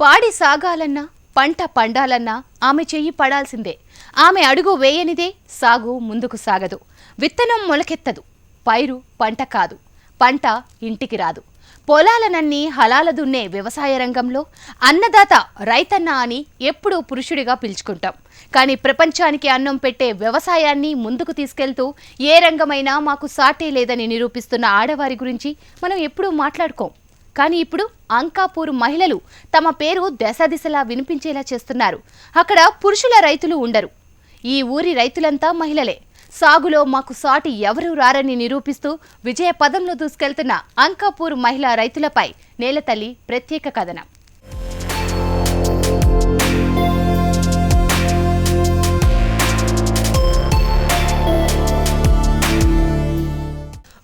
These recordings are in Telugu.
పాడి సాగాలన్నా పంట పండాలన్నా ఆమె చెయ్యి పడాల్సిందే. ఆమె అడుగు వేయనిదే సాగు ముందుకు సాగదు. విత్తనం మొలకెత్తదు. పైరు పంట కాదు. పంట ఇంటికి రాదు. పొలాలనన్నీ హలాల దున్నే వ్యవసాయ రంగంలో అన్నదాత రైతన్న అని ఎప్పుడూ పురుషుడిగా పిలుచుకుంటాం. కానీ ప్రపంచానికి అన్నం పెట్టే వ్యవసాయాన్ని ముందుకు తీసుకెళ్తూ ఏ రంగమైనా మాకు సాటే లేదని నిరూపిస్తున్న ఆడవారి గురించి మనం ఎప్పుడూ మాట్లాడుకోం. కానీ ఇప్పుడు అంకాపూర్ మహిళలు తమ పేరు దశ దిశలా వినిపించేలా చేస్తున్నారు. అక్కడ పురుషుల రైతులు ఉండరు. ఈ ఊరి రైతులంతా మహిళలే. సాగులో మాకు సాటి ఎవరూ రారని నిరూపిస్తూ విజయ పదంలో దూసుకెళ్తున్న అంకాపూర్ మహిళా రైతులపై నేలతల్లి ప్రత్యేక కథనం.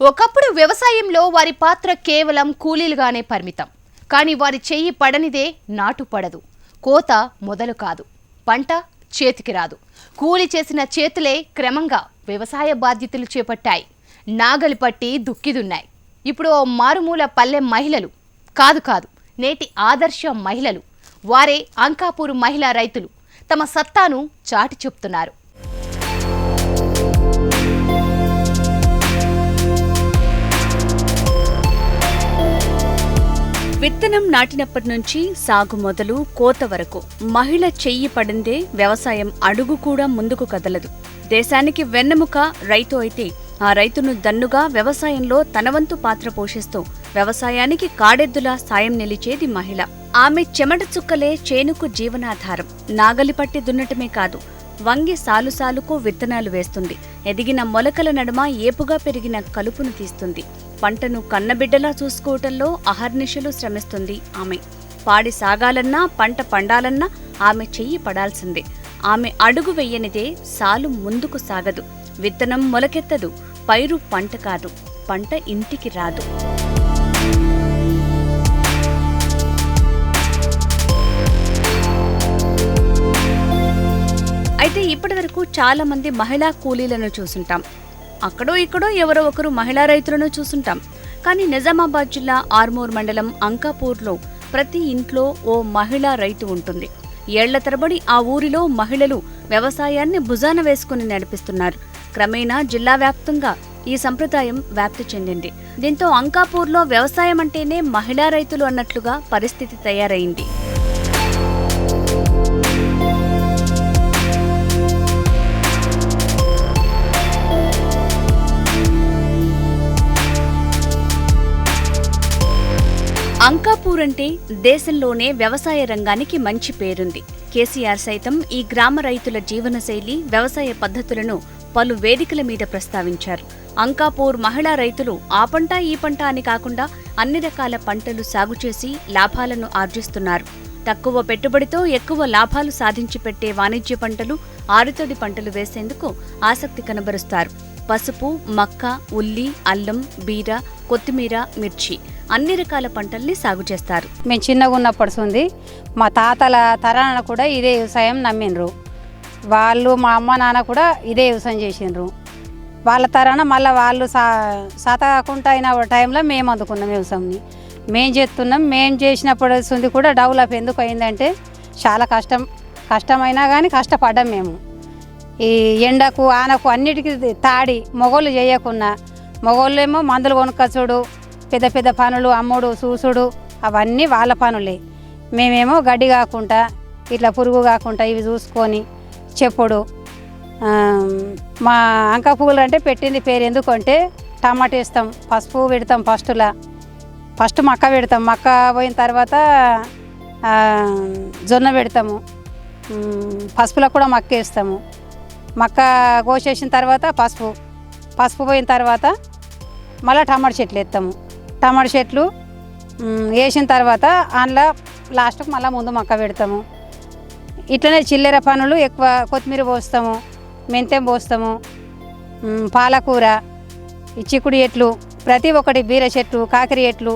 ఒక వ్యవసాయంలో వారి పాత్ర కేవలం కూలీలుగానే పరిమితం. కానీ వారి చెయ్యి పడనిదే నాటు పడదు. కోత మొదలు కాదు. పంట చేతికి రాదు. కూలి చేసిన చేతులే క్రమంగా వ్యవసాయ బాధ్యతలు చేపట్టాయి. నాగలి పట్టి దుక్కిదున్నాయి. ఇప్పుడు ఓ మారుమూల పల్లె మహిళలు కాదు కాదు నేటి ఆదర్శ మహిళలు. వారే అంకాపూర్ మహిళా రైతులు. తమ సత్తాను చాటి చెప్తున్నారు. విత్తనం నాటినప్పటి నుంచి సాగు మొదలు కోత వరకు. మహిళ చెయ్యి పడిందే వ్యవసాయం అడుగు కూడా ముందుకు కదలదు. దేశానికి వెన్నెముక రైతు అయితే ఆ రైతును దన్నుగా వ్యవసాయంలో తనవంతు పాత్ర పోషిస్తూ వ్యవసాయానికి కాడెద్దులా సాయం నిలిచేది మహిళ. ఆమె చెమట చుక్కలే చేనుకు జీవనాధారం. నాగలి పట్టి దున్నటమే కాదు వంగి సాలుసాలుకు విత్తనాలు వేస్తుంది. ఎదిగిన మొలకల నడుమ ఏపుగా పెరిగిన కలుపును తీస్తుంది. పంటను కన్నబిడ్డలా చూసుకోవటంలో అహర్నిశలు శ్రమిస్తుంది ఆమె. పాడి సాగాలన్నా పంట పండాలన్నా ఆమె చెయ్యి పడాల్సిందే. ఆమె అడుగు వెయ్యనిదే సాలు ముందుకు సాగదు. విత్తనం మొలకెత్తదు. పైరు పంట కాదు. పంట ఇంటికి రాదు. అయితే ఇప్పటివరకు చాలా మంది మహిళా కూలీలను చూసుంటాం. అక్కడో ఇక్కడో ఎవరో ఒకరు మహిళా రైతులను చూసుంటాం. కానీ నిజామాబాద్ జిల్లా ఆర్మూర్ మండలం అంకాపూర్లో ప్రతి ఇంట్లో ఓ మహిళా రైతు ఉంటుంది. ఏళ్ళ తరబడి ఆ ఊరిలో మహిళలు వ్యవసాయాన్ని భుజాన వేసుకుని నడిపిస్తున్నారు. క్రమేణా జిల్లా వ్యాప్తంగా ఈ సంప్రదాయం వ్యాప్తి చెందింది. దీంతో అంకాపూర్లో వ్యవసాయం అంటేనే మహిళా రైతులు అన్నట్లుగా పరిస్థితి తయారైంది. అంకాపూర్ అంటే దేశంలోనే వ్యవసాయ రంగానికి మంచి పేరుంది. కేసీఆర్ సైతం ఈ గ్రామ రైతుల జీవనశైలి వ్యవసాయ పద్ధతులను పలు వేదికల మీద ప్రస్తావించారు. అంకాపూర్ మహిళా రైతులు ఆ పంట ఈ పంట అని కాకుండా అన్ని రకాల పంటలు సాగు చేసి లాభాలను ఆర్జిస్తున్నారు. తక్కువ పెట్టుబడితో ఎక్కువ లాభాలు సాధించి పెట్టే వాణిజ్య పంటలు ఆరుతడి పంటలు వేసేందుకు ఆసక్తి కనబరుస్తారు. పసుపు మక్క ఉల్లి అల్లం బీర కొత్తిమీర మిర్చి అన్ని రకాల పంటల్ని సాగు చేస్తారు. మేము చిన్నగా ఉన్నప్పటి ఉంది మా తాతల తరాన కూడా ఇదే వ్యవసాయం నమ్మిండ్రు. వాళ్ళు మా అమ్మ నాన్న కూడా ఇదే వ్యవసాయం చేసిండ్రు. వాళ్ళ తరాన మళ్ళీ వాళ్ళు సా సాత కాకుండా అయిన టైంలో మేము అందుకున్నాం వ్యవసాయంని. మేము చేస్తున్నాం మేము చేసినప్పుడు ఉంది కూడా డెవలప్ ఎందుకు అయిందంటే చాలా కష్టం కష్టమైనా కానీ కష్టపడ్డాం మేము. ఈ ఎండకు ఆనకు అన్నిటికీ తాడి మొగోళ్ళు చేయకున్నా మొగోళ్ళేమో మందులు చూడు పెద్ద పెద్ద పనులు అమ్ముడు చూసుడు అవన్నీ వాళ్ళ పనులే. మేమేమో గడ్డి కాకుండా ఇట్లా పురుగు కాకుండా ఇవి చూసుకొని చెప్పుడు. మా అంక పువ్వులు అంటే పెట్టింది పేరు ఎందుకంటే టమాటా వేస్తాం పసుపు పెడతాం ఫస్ట్లా. ఫస్ట్ మక్క పెడతాం మక్క పోయిన తర్వాత జొన్న పెడతాము. పసుపులో కూడా మక్క వేస్తాము. మక్క కోసేసిన తర్వాత పసుపు. పసుపు పోయిన తర్వాత మళ్ళీ టమాటా చెట్లు వేస్తాము. టమాటా చెట్లు వేసిన తర్వాత అందులో లాస్ట్కి మళ్ళీ ముందు మక్క పెడతాము. ఇట్లనే చిల్లెర పనులు ఎక్కువ కొత్తిమీర పోస్తాము మెంతెం పోస్తాము పాలకూర ఈ చిక్కుడు ఎట్లు ప్రతి ఒక్కటి బీర చెట్లు కాకరి చెట్లు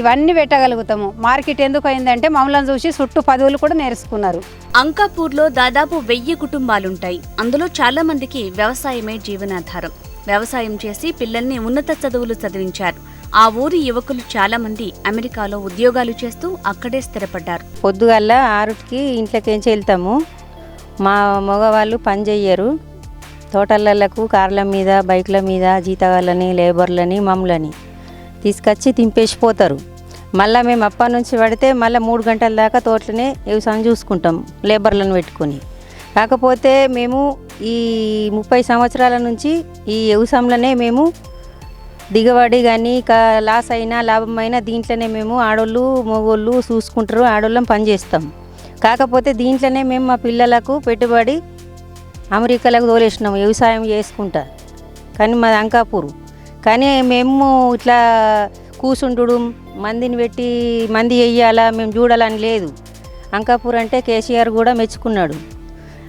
ఇవన్నీ పెట్టగలుగుతాము. మార్కెట్ ఎందుకు అయిందంటే మమ్మల్ని చూసి చుట్టూ పదవులు కూడా నేర్చుకున్నారు. అంకాపూర్లో దాదాపు వెయ్యి కుటుంబాలుంటాయి. అందులో చాలా మందికి వ్యవసాయమే జీవనాధారం. వ్యవసాయం చేసి పిల్లల్ని ఉన్నత చదువులు చదివించారు. ఆ ఊరి యువకులు చాలా మంది అమెరికాలో ఉద్యోగాలు చేస్తూ అక్కడే స్థిరపడ్డారు. పొద్దుగల్లా ఆరుటికి ఏం వెళ్తాము. మా మగవాళ్ళు పని చెయ్యరు. తోటలకు కార్ల మీద బైక్ల మీద జీతగాళ్ళని లేబర్లని మమ్మలని తీసుకొచ్చి తింపేసిపోతారు మళ్ళీ మేము అప్పటి నుంచి పడితే మళ్ళీ మూడు గంటల దాకా తోటలనే వ్యవసాయం చూసుకుంటాం లేబర్లను పెట్టుకొని. కాకపోతే మేము ఈ ముప్పై సంవత్సరాల నుంచి ఈ వ్యవసాయంలోనే మేము దిగబడి కానీ కా లాస్ అయినా లాభం అయినా దీంట్లోనే మేము ఆడోళ్ళు మగోళ్ళు చూసుకుంటారు ఆడోళ్ళం పని చేస్తాం. కాకపోతే దీంట్లోనే మేము మా పిల్లలకు పెట్టుబడి అమెరికాలకు తోలేసినాం వ్యవసాయం చేసుకుంటా. కానీ మా అంకాపూర్. కానీ మేము ఇట్లా కూసుండు మందిని పెట్టి మంది వెయ్యాలా మేము చూడాలని లేదు. అంకాపూర్ అంటే కేసీఆర్ కూడా మెచ్చుకున్నాడు.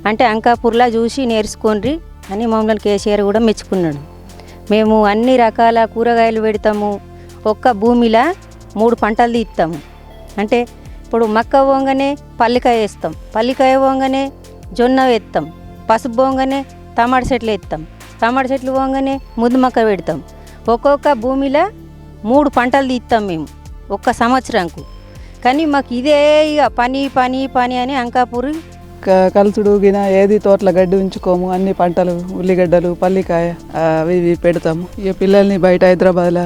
అంటే అంకాపూర్లా చూసి నేర్చుకోండి అని మమ్మల్ని కేసీఆర్ కూడా మెచ్చుకున్నాడు. మేము అన్ని రకాల కూరగాయలు పెడతాము. ఒక్క భూమిలో మూడు పంటలు తీస్తాము. అంటే ఇప్పుడు మక్క పోగానే పల్లికాయ వేస్తాం. పల్లికాయ పోగానే జొన్న వేస్తాం. పసుపు పోగానే టమాటా చెట్లు వేస్తాం. టమాటా చెట్లు పోగానే ముద్దు మక్క పెడతాం. ఒక్కొక్క భూమిలో మూడు పంటలు తీస్తాం మేము ఒక్క సంవత్సరంకు. కానీ మాకు ఇదే ఇక పని పని పని అని అంకాపూరి కలుసుడు గిన ఏది తోటల గడ్డి ఉంచుకోము అన్ని పంటలు ఉల్లిగడ్డలు పల్లికాయ అవి ఇవి పెడతాము. ఇక పిల్లల్ని బయట హైదరాబాద్లో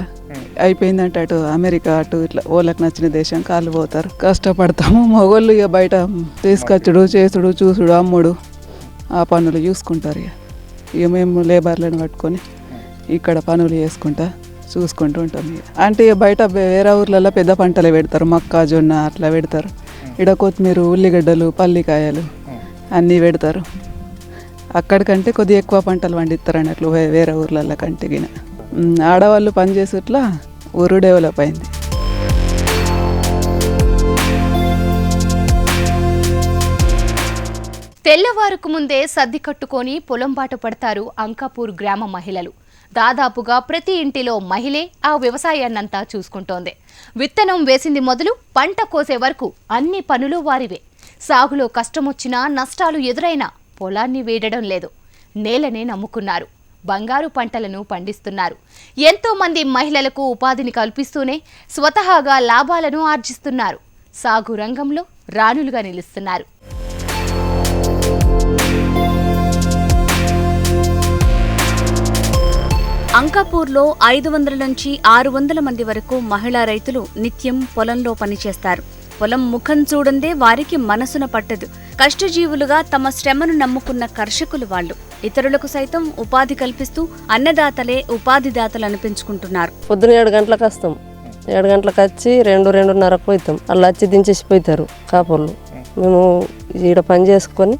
అయిపోయిందంటే అటు అమెరికా అటు ఇట్లా వాళ్ళకి నచ్చిన దేశం కాళ్ళు పోతారు. కష్టపడతాము. మగోళ్ళు ఇక బయట తీసుకొచ్చుడు చేసుడు చూసుడు అమ్ముడు ఆ పనులు చూసుకుంటారు ఇక ఇక మేము లేబర్లను పట్టుకొని ఇక్కడ పనులు చేసుకుంటా చూసుకుంటూ ఉంటాం ఇక అంటే ఇక బయట వేరే ఊర్లలో పెద్ద పంటలే పెడతారు. మక్క జొన్న అట్లా పెడతారు. ఇక్కడ కొత్తిమీర ఉల్లిగడ్డలు పల్లికాయలు అన్నీ పెడతారు. అక్కడికంటే కొద్దిగా ఎక్కువ పంటలు పండిస్తారు అన్నట్లు వేరే ఊర్లలో కంటే గిన. ఆడవాళ్ళు పనిచేసేట్లా ఊరు డెవలప్ అయింది. తెల్లవారుకు ముందే సర్ది కట్టుకొని పొలం బాట పడతారు అంకాపూర్ గ్రామ మహిళలు. దాదాపుగా ప్రతి ఇంటిలో మహిళే ఆ వ్యవసాయాన్నంతా చూసుకుంటోంది. విత్తనం వేసింది మొదలు పంట కోసే వరకు అన్ని పనులు వారివే. సాగులో కష్టమొచ్చినా నష్టాలు ఎదురైనా పొలాన్ని వేడడం లేదు. నేలనే నమ్ముకున్నారు. బంగారు పంటలను పండిస్తున్నారు. ఎంతోమంది మహిళలకు ఉపాధిని కల్పిస్తూనే స్వతహాగా లాభాలను ఆర్జిస్తున్నారు. సాగు రంగంలో రాణులుగా నిలుస్తున్నారు. అంకాపూర్లో ఐదు వందల నుంచి ఆరు వందల మంది వరకు మహిళా రైతులు నిత్యం పొలంలో పనిచేస్తారు. పొలం ముఖం చూడందే వారికి మనసున పట్టదు. కష్టజీవులుగా తమ శ్రమను నమ్ముకున్న కర్షకులు వాళ్ళు. ఇతరులకు సైతం ఉపాధి కల్పిస్తూ అన్నదాతలే ఉపాధిదాతలు అనిపించుకుంటున్నారు. పొద్దున ఏడు గంటలకు వస్తాం. ఏడు గంటలకు వచ్చి రెండు రెండున్నరకు పోతాం. వాళ్ళు వచ్చి దించేసి పోతారు కాపులు మేము ఈడ పని చేసుకొని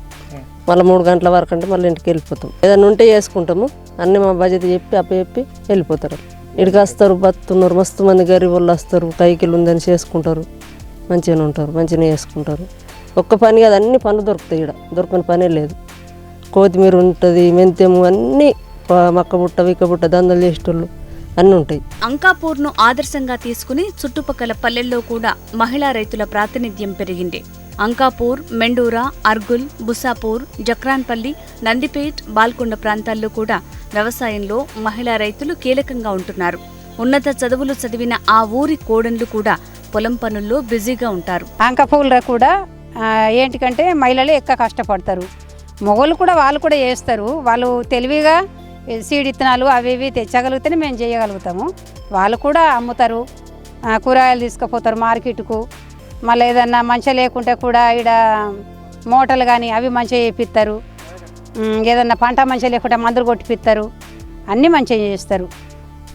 మళ్ళీ మూడు గంటల వరకు అంటే మళ్ళీ ఇంటికి వెళ్ళిపోతాం. ఏదైనా ఉంటే చేసుకుంటాము. అన్ని మా బాధ్యత చెప్పి అప్ప చెప్పి వెళ్ళిపోతారు. ఇక్కడికి వస్తారు బతున్నారు మస్తు మంది గరీబ్ వాళ్ళు వస్తారు కైకిలు ఉందని చేసుకుంటారు. మంచిగానే ఉంటారు మంచిగానే చేసుకుంటారు. ఒక్క పని కాదు అన్ని పనులు దొరుకుతాయి ఇక్కడ దొరకని పనే లేదు. కొత్తిమీర ఉంటుంది మెంతెము అన్నీ మక్క బుట్ట విక్క బుట్ట దందలు చేసేటోళ్ళు అన్నీ ఉంటాయి. అంకాపూర్ను ఆదర్శంగా తీసుకుని చుట్టుపక్కల పల్లెల్లో కూడా మహిళా రైతుల ప్రాతినిధ్యం పెరిగింది. అంకాపూర్ మెండూరా అర్గుల్ బుసాపూర్ జక్రాన్పల్లి నందిపేట్ బాల్కొండ ప్రాంతాల్లో కూడా వ్యవసాయంలో మహిళా రైతులు కీలకంగా ఉంటున్నారు. ఉన్నత చదువులు చదివిన ఆ ఊరి కోడన్లు కూడా పొలం పనుల్లో బిజీగా ఉంటారు. అంకపూల కూడా ఏంటికంటే మహిళలు ఎక్కువ కష్టపడతారు. మొగలు కూడా వాళ్ళు కూడా చేస్తారు. వాళ్ళు తెలివిగా సీడ్ ఇత్తనాలు అవి ఇవి తెచ్చగలిగితేనే మేము చేయగలుగుతాము. వాళ్ళు కూడా అమ్ముతారు. కూరగాయలు తీసుకుపోతారు మార్కెట్కు. మళ్ళీ ఏదన్నా మంచిగా లేకుంటే కూడా ఈడ మోటలు కానీ అవి మంచిగా చేపిస్తారు. ఏదన్నా పంట మంచిగా లేకుంటే మందులు కొట్టిపిస్తారు. అన్నీ మంచిగా చేస్తారు.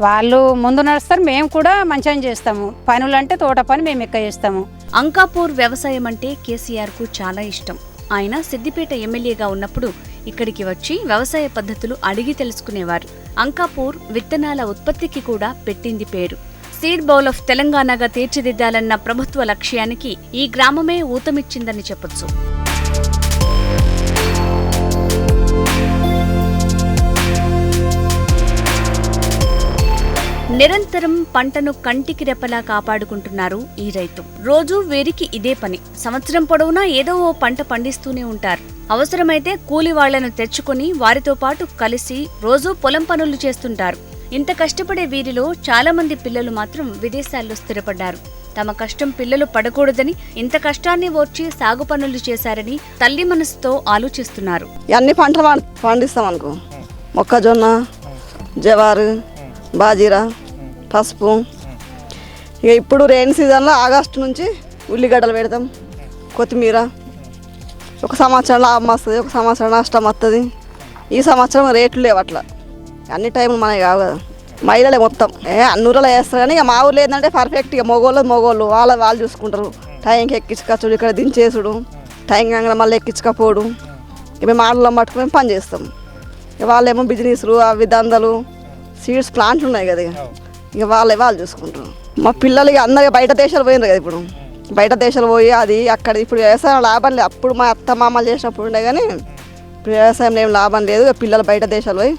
వాళ్ళు ముందు నడుస్తారు మేము కూడా మంచిగా చేస్తాము. పనులు అంటే తోట పని మేము ఎక్కువ చేస్తాము. అంకాపూర్ వ్యవసాయం అంటే కేసీఆర్కు చాలా ఇష్టం. ఆయన సిద్దిపేట ఎమ్మెల్యేగా ఉన్నప్పుడు ఇక్కడికి వచ్చి వ్యవసాయ పద్ధతులు అడిగి తెలుసుకునేవారు. అంకాపూర్ విత్తనాల ఉత్పత్తికి కూడా పెట్టింది పేరు. సీడ్ బౌల్ ఆఫ్ తెలంగాణగా తీర్చిదిద్దాలన్న ప్రభుత్వ లక్ష్యానికి ఈ గ్రామమే ఊతమిచ్చిందని చెప్పొచ్చు. నిరంతరం పంటను కంటికి రెప్పలా కాపాడుకుంటున్నారు ఈ రైతు. రోజు వీరికి ఇదే పని. సంవత్సరం పొడవునా ఏదో ఓ పంట పండిస్తూనే ఉంటారు. అవసరమైతే కూలి వాళ్ళను తెచ్చుకొని వారితో పాటు కలిసి రోజూ పొలం పనులు చేస్తుంటారు. ఇంత కష్టపడే వీరిలో చాలా మంది పిల్లలు మాత్రం విదేశాల్లో స్థిరపడ్డారు. తమ కష్టం పిల్లలు పడకూడదని ఇంత కష్టాన్ని ఓర్చి సాగు పనులు చేశారని తల్లి మనసుతో ఆలోచిస్తున్నారు. అన్ని పంటలు పండి- పండిస్తాం అనుకో. మొక్కజొన్న జవారు బాజీరా పసుపు. ఇక ఇప్పుడు రెయిన్ సీజన్లో ఆగస్టు నుంచి ఉల్లిగడ్డలు పెడతాం కొత్తిమీర. ఒక సంవత్సరం లాభం వస్తుంది ఒక సంవత్సరం నష్టం వస్తుంది. ఈ సంవత్సరం రేట్లు లేవు అట్లా. అన్ని టైంలు మనకి కావు కదా. మహిళలే మొత్తం. ఏ అన్నూరులో వేస్తారు కానీ ఇక మా ఊర్లో ఏంటంటే పర్ఫెక్ట్ ఇక మొగోళ్ళు మొగోళ్ళు. వాళ్ళ వాళ్ళు చూసుకుంటారు. టైంకి ఎక్కించుకొచ్చుడు ఇక్కడ దించేసుడు. టైం కాగానే మళ్ళీ ఎక్కించకపోవడం ఇక మేము ఆడలో పట్టుకుని మేము పని చేస్తాం. ఇక వాళ్ళేమో బిజినెస్లు అవి దందలు సీడ్స్ ప్లాంట్లు ఉన్నాయి కదా ఇక వాళ్ళే వాళ్ళు చూసుకుంటారు. మా పిల్లలు ఇక అందరు బయట దేశాలు పోయినారు కదా ఇప్పుడు. బయట దేశాలు పోయి అది అక్కడ ఇప్పుడు వ్యవసాయం లాభం లేదు అప్పుడు మా అత్త మామలు చేసినప్పుడు ఉండే కానీ ఇప్పుడు వ్యవసాయం ఏం లాభం లేదు ఇక పిల్లలు బయట దేశాలు పోయి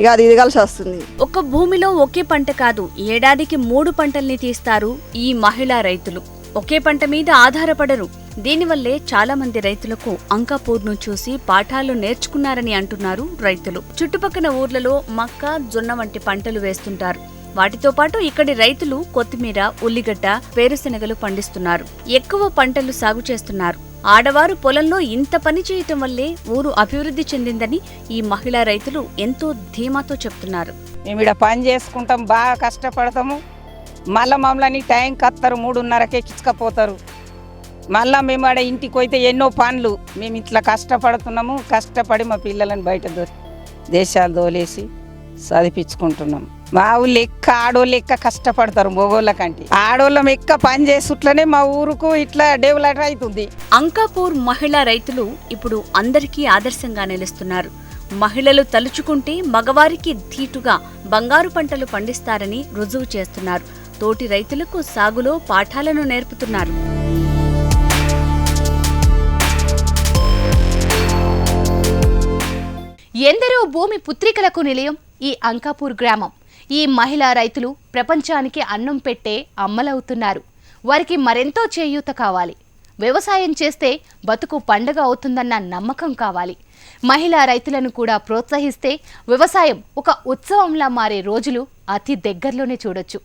ఇక అది ఇది కలిసి వస్తుంది. ఒక భూమిలో ఒకే పంట కాదు ఏడాదికి మూడు పంటల్ని తీస్తారు ఈ మహిళా రైతులు. ఒకే పంట మీద ఆధారపడరు. దీనివల్లే చాలా మంది రైతులకు అంకాపూర్ను చూసి పాఠాలు నేర్చుకున్నారని అంటున్నారు రైతులు. చుట్టుపక్కల ఊర్లలో మక్క జొన్న వంటి పంటలు వేస్తుంటారు. వాటితో పాటు ఇక్కడి రైతులు కొత్తిమీర ఉల్లిగడ్డ వేరుశెనగలు పండిస్తున్నారు. ఎక్కువ పంటలు సాగు చేస్తున్నారు. ఆడవారు పొలంలో ఇంత పని చేయటం వల్లే ఊరు అభివృద్ధి చెందిందని ఈ మహిళా రైతులు ఎంతో ధీమాతో చెప్తున్నారు. మేము ఇక్కడ పని చేసుకుంటాం బాగా కష్టపడతాము. మళ్ళీ మమ్మల్ని టైంకి వస్తారు మూడున్నరకే ఎక్కించకపోతారు మళ్ళీ మేము ఆడ ఇంటికి పోయితే ఎన్నో పనులు. మేము ఇట్లా కష్టపడుతున్నాము కష్టపడి మా పిల్లలను బయట దో దేశాలు దోలేసి చదివించుకుంటున్నాం. మా ఊళ్ళు ఎక్క ఆడోళ్ళు ఎక్క కష్టపడతారు మగోళ్ళ కంటే. ఆడోళ్ళం ఎక్క పని చేసుట్లనే మా ఊరుకు ఇట్లా డెవలప్ అవుతుంది అంకాపూర్ మహిళా రైతులు ఇప్పుడు అందరికీ ఆదర్శంగా నిలుస్తున్నారు. మహిళలు తలుచుకుంటే మగవారికి ధీటుగా బంగారు పంటలు పండిస్తారని రుజువు చేస్తున్నారు. తోటి రైతులకు సాగులో పాఠాలను నేర్పుతున్నారు. ఎందరో భూమి పుత్రికలకు నిలయం? ఈ అంకాపూర్ గ్రామం. ఈ మహిళా రైతులు ప్రపంచానికి అన్నం పెట్టే అమ్మలవుతున్నారు. వారికి మరెంతో చేయూత కావాలి. వ్యవసాయం చేస్తే బతుకు పండగ అవుతుందన్న నమ్మకం కావాలి. మహిళా రైతులను కూడా ప్రోత్సహిస్తే వ్యవసాయం ఒక ఉత్సవంలా మారే రోజులు అతి దగ్గరలోనే చూడొచ్చు.